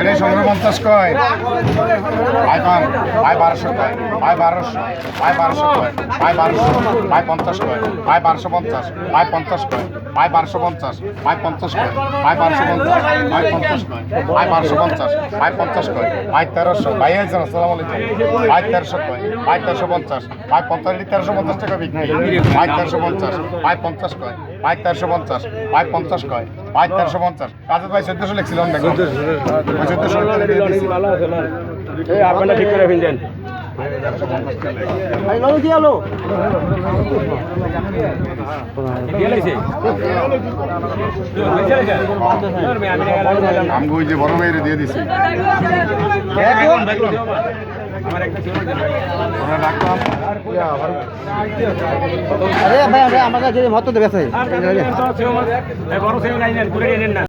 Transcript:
আটশো কয়? ভাই পান ভাই বারোশো কয়। ভাই বারোশো। ভাই বারোশো কয়। ভাই বারোশো। ভাই পঞ্চাশ কয়। ভাই বারোশো পঞ্চাশ। ভাই পঞ্চাশ কয়। ভাই বারোশো পঞ্চাশ। ভাই পঞ্চাশ কয়। ভাই বারোশো পঞ্চাশ। ভাই পঞ্চাশ কয়। ভাই বারোশো পঞ্চাশ। ভাই পঞ্চাশ কয়। ভাই তেরোশো। ভাই একজন আসসালামু আলাইকুম। ভাই তেরোশো কয়। ভাই তেরোশো পঞ্চাশ। ভাই পঞ্চাশ তেরোশো পঞ্চাশ টাকা বিক্রি। ভাই তেরোশো পঞ্চাশ। ভাই পঞ্চাশ কয়। ভাই তেরোশো পঞ্চাশ। ভাই পঞ্চাশ কয়। ভাই তেরোশো পঞ্চাশ কাজে ভাই চোদ্দশো দেখো চোদ্দশো আপনারা ঠিক করে ফেলছেন। আমি ওই যে বড় মেয়েরে দিয়ে দিছি। ওরা রাখলাম আরে ভাই আমাকে যদি মত দেবে বড়